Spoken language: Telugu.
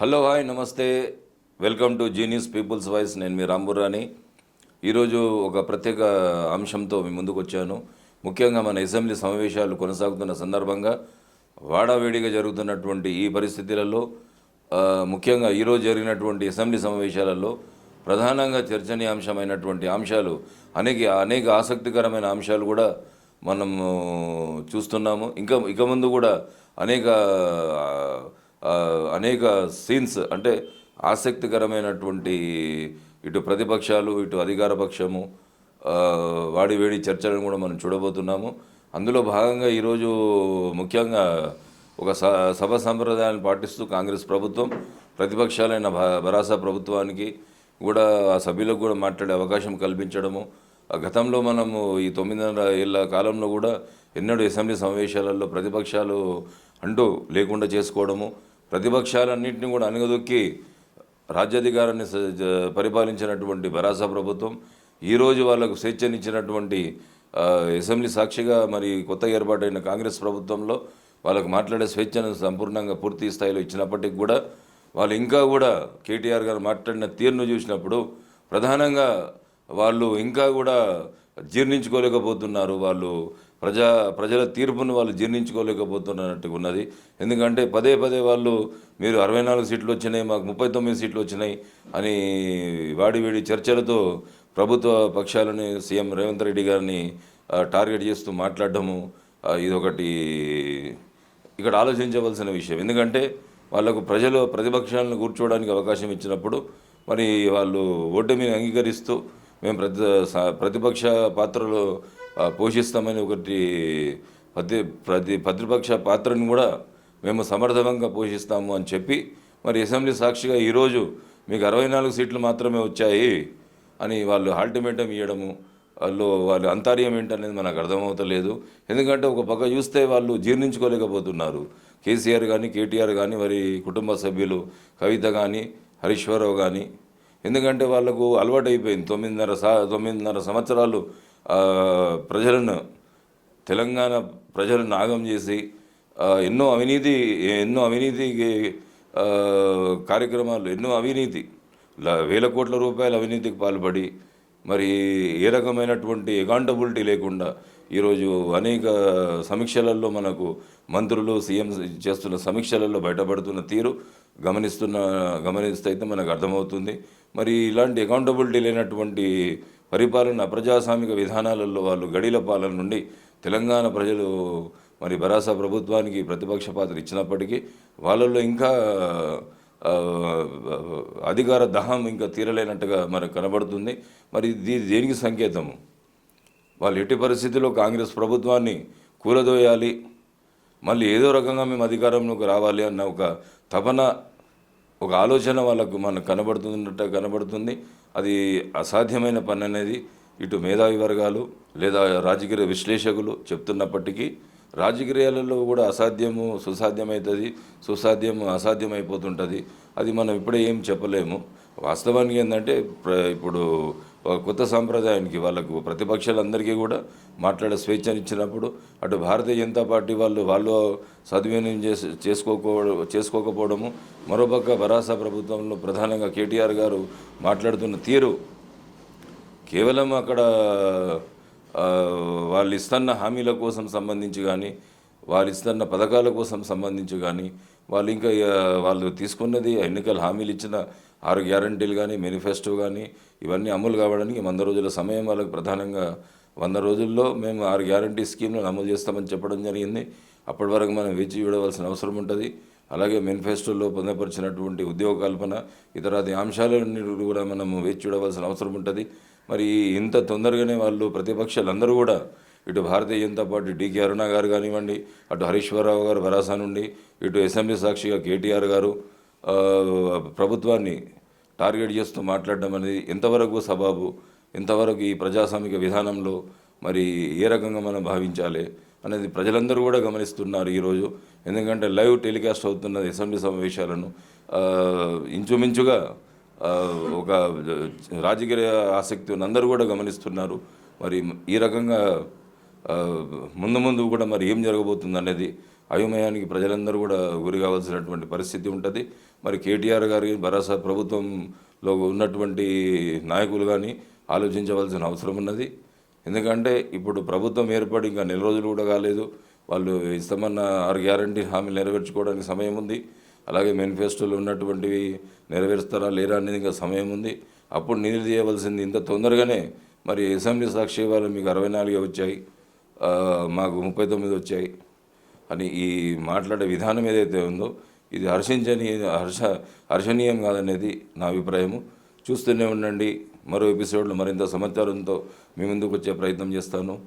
హలో హాయ్ నమస్తే. Welcome to genius people's voice. నేను మీ రాంబురాని ఈరోజు ఒక ప్రత్యేక అంశంతో మీ ముందుకు వచ్చాను. ముఖ్యంగా మన అసెంబ్లీ సమావేశాలు కొనసాగుతున్న సందర్భంగా వాడావేడిగా జరుగుతున్నటువంటి ఈ పరిస్థితులలో ముఖ్యంగా ఈరోజు జరిగినటువంటి అసెంబ్లీ సమావేశాలలో ప్రధానంగా చర్చనీయాంశమైనటువంటి అంశాలు అనేక అనేక ఆసక్తికరమైన అంశాలు కూడా మనము చూస్తున్నాము. ఇంకా ఇక ముందు కూడా అనేక అనేక సీన్స్ అంటే ఆసక్తికరమైనటువంటి ఇటు ప్రతిపక్షాలు ఇటు అధికార పక్షము వాడివేడి వాడి వేడి చర్చలను కూడా మనం చూడబోతున్నాము. అందులో భాగంగా ఈరోజు ముఖ్యంగా ఒక స సభ సంప్రదాయాన్ని పాటిస్తూ కాంగ్రెస్ ప్రభుత్వం ప్రతిపక్షాలైన భరాసా ప్రభుత్వానికి కూడా ఆ సభ్యులకు కూడా మాట్లాడే అవకాశం కల్పించడము. ఆ గతంలో మనము ఈ తొమ్మిదిన్నర ఏళ్ళ కాలంలో కూడా ఎన్నడూ అసెంబ్లీ సమావేశాలలో ప్రతిపక్షాలు అంటూ లేకుండా చేసుకోవడము. ప్రతిపక్షాలన్నింటినీ కూడా అణగదొక్కి రాజ్యాధికారాన్ని పరిపాలించినటువంటి భరాసా ప్రభుత్వం ఈరోజు వాళ్ళకు స్వేచ్ఛనిచ్చినటువంటి అసెంబ్లీ సాక్షిగా మరి కొత్త ఏర్పాటైన కాంగ్రెస్ ప్రభుత్వంలో వాళ్ళకు మాట్లాడే స్వేచ్ఛను సంపూర్ణంగా పూర్తి స్థాయిలో ఇచ్చినప్పటికీ కూడా వాళ్ళు ఇంకా కూడా కేటీఆర్ గారు మాట్లాడిన తీరును చూసినప్పుడు ప్రధానంగా వాళ్ళు ఇంకా కూడా జీర్ణించుకోలేకపోతున్నారు. వాళ్ళు ప్రజా ప్రజల తీర్పును వాళ్ళు జీర్ణించుకోలేకపోతున్నట్టు ఉన్నది. ఎందుకంటే పదే పదే వాళ్ళు మీరు అరవై నాలుగు సీట్లు వచ్చినాయి మాకు ముప్పై తొమ్మిది సీట్లు వచ్చినాయి అని వాడివేడి చర్చలతో ప్రభుత్వ పక్షాలని సీఎం రేవంత్ రెడ్డి గారిని టార్గెట్ చేస్తూ మాట్లాడడము ఇదొకటి ఇక్కడ ఆలోచించవలసిన విషయం. ఎందుకంటే వాళ్ళకు ప్రజలు ప్రతిపక్షాలను కూర్చోవడానికి అవకాశం ఇచ్చినప్పుడు మరి వాళ్ళు ఓటమిని అంగీకరిస్తూ మేము ప్రతి ప్రతిపక్ష పాత్రలో పోషిస్తామని ఒకటి ప్రతి ప్రతి ప్రతిపక్ష పాత్రను కూడా మేము సమర్థవంగా పోషిస్తాము అని చెప్పి మరి అసెంబ్లీ సాక్షిగా ఈరోజు మీకు అరవై నాలుగు సీట్లు మాత్రమే వచ్చాయి అని వాళ్ళు అల్టిమేటం ఇవ్వడము వాళ్ళు వాళ్ళ అంతర్యం ఏంటనేది మనకు అర్థమవుతలేదు. ఎందుకంటే ఒక పక్క చూస్తే వాళ్ళు జీర్ణించుకోలేకపోతున్నారు. కేసీఆర్ కానీ కేటీఆర్ కానీ వారి కుటుంబ సభ్యులు కవిత కానీ హరీశ్వరరావు కానీ ఎందుకంటే వాళ్ళకు అలవాటు అయిపోయింది తొమ్మిదిన్నర సా తొమ్మిదిన్నర సంవత్సరాలు ప్రజలను తెలంగాణ ప్రజలను నాగం చేసి ఎన్నో అవినీతి ఎన్నో అవినీతి కార్యక్రమాలు ఎన్నో అవినీతి వేల కోట్ల రూపాయల అవినీతికి పాల్పడి మరి ఏ రకమైనటువంటి అకౌంటబిలిటీ లేకుండా ఈరోజు అనేక సమీక్షలలో మనకు మంత్రులు సీఎం చేస్తున్న సమీక్షలలో బయటపడుతున్న తీరు గమనిస్తున్న గమనిస్తే అయితే మనకు అర్థమవుతుంది. మరి ఇలాంటి అకౌంటబిలిటీ లేనటువంటి పరిపాలన అప్రజాస్వామిక విధానాలలో వాళ్ళు గడిల పాలన నుండి తెలంగాణ ప్రజలు మరి భరాసా ప్రభుత్వానికి ప్రతిపక్ష పాత్ర ఇచ్చినప్పటికీ వాళ్ళల్లో ఇంకా అధికార దహం ఇంకా తీరలేనట్టుగా మనకు కనబడుతుంది. మరి ఇది దేనికి సంకేతము? వాళ్ళు ఎట్టి పరిస్థితుల్లో కాంగ్రెస్ ప్రభుత్వాన్ని కూలదోయాలి మళ్ళీ ఏదో రకంగా మేము అధికారంలోకి రావాలి అన్న ఒక తపన ఒక ఆలోచన వాళ్ళకు మనకు కనబడుతున్నట్టు కనబడుతుంది. అది అసాధ్యమైన పని అనేది. ఇటు మేధావి వర్గాలు లేదా రాజకీయ విశ్లేషకులు చెప్తున్నప్పటికీ రాజకీయాలలో కూడా అసాధ్యము సుసాధ్యమవుతుంది సుసాధ్యము అసాధ్యమైపోతుంటుంది. అది మనం ఇప్పుడే ఏం చెప్పలేము. వాస్తవానికి ఏంటంటే ప్ర- ఇప్పుడు ఒక కొత్త సాంప్రదాయానికి వాళ్ళకు ప్రతిపక్షాలందరికీ కూడా మాట్లాడే స్వేచ్ఛనిచ్చినప్పుడు అటు భారతీయ జనతా పార్టీ వాళ్ళు వాళ్ళు సద్వినియోగం చేసి చేసుకోకో చేసుకోకపోవడము మరోపక్క భరాసా ప్రభుత్వంలో ప్రధానంగా కేటీఆర్ గారు మాట్లాడుతున్న తీరు కేవలం అక్కడ వాళ్ళు ఇస్తున్న హామీల కోసం సంబంధించి కానీ వాళ్ళు ఇస్తున్న పథకాల కోసం సంబంధించి కానీ వాళ్ళు ఇంకా వాళ్ళు తీసుకున్నది ఎన్నికల హామీలు ఇచ్చిన ఆరు గ్యారంటీలు కానీ మేనిఫెస్టో కానీ ఇవన్నీ అమలు కావడానికి వంద రోజుల సమయం వాళ్ళకి ప్రధానంగా. వంద రోజుల్లో మేము ఆరు గ్యారంటీ స్కీమ్లను అమలు చేస్తామని చెప్పడం జరిగింది. అప్పటి వరకు మనం వేచి చూడవలసిన అవసరం ఉంటుంది. అలాగే మేనిఫెస్టోలో పొందపరిచినటువంటి ఉద్యోగ కల్పన ఇతరాది అంశాలన్నీ కూడా మనం వేచి చూడవలసిన అవసరం ఉంటుంది. మరి ఇంత తొందరగానే వాళ్ళు ప్రతిపక్షాలందరూ కూడా ఇటు భారతీయ జనతా పార్టీ డికే అరుణ గారు కానివ్వండి అటు హరీశ్వరరావు గారు భరాసా నుండి ఇటు అసెంబ్లీ సాక్షిగా కేటీఆర్ గారు ప్రభుత్వాన్ని టార్గెట్ చేస్తూ మాట్లాడడం అనేది ఎంతవరకు సబాబు ఎంతవరకు ఈ ప్రజాస్వామిక విధానంలో మరి ఏ రకంగా మనం భావించాలి అనేది ప్రజలందరూ కూడా గమనిస్తున్నారు ఈరోజు. ఎందుకంటే లైవ్ టెలికాస్ట్ అవుతున్న అసెంబ్లీ సమావేశాలను ఇంచుమించుగా ఒక రాజకీయ ఆసక్తి ఉన్న అందరూ కూడా గమనిస్తున్నారు. మరి ఈ రకంగా ముందు ముందు కూడా మరి ఏం జరగబోతుంది అనేది అయోమయానికి ప్రజలందరూ కూడా గురి కావాల్సినటువంటి పరిస్థితి ఉంటుంది. మరి కేటీఆర్ గారి భరోసా ప్రభుత్వంలో ఉన్నటువంటి నాయకులు కానీ ఆలోచించవలసిన అవసరం ఉన్నది. ఎందుకంటే ఇప్పుడు ప్రభుత్వం ఏర్పడి ఇంకా నెల రోజులు కూడా కాలేదు. వాళ్ళు ఇస్తామన్న ఆరు గ్యారంటీ హామీలు నెరవేర్చుకోవడానికి సమయం ఉంది. అలాగే మేనిఫెస్టోలో ఉన్నటువంటివి నెరవేరుస్తారా లేరా అనేది ఇంకా సమయం ఉంది. అప్పుడు నిధులు చేయవలసింది ఇంత తొందరగానే మరి అసెంబ్లీ సాక్షి వాళ్ళు మీకు అరవై నాలుగే వచ్చాయి. మాకు ముప్పై తొమ్మిది వచ్చాయి. అని ఈ మాట్లాడే విధానం ఏదైతే ఉందో ఇది హర్షించని హర్ష హర్షణీయం కాదనేది నా అభిప్రాయము. చూస్తూనే ఉండండి. మరో ఎపిసోడ్లో మరింత సమాచారంతో మీ ముందుకు వచ్చే ప్రయత్నం చేస్తాను.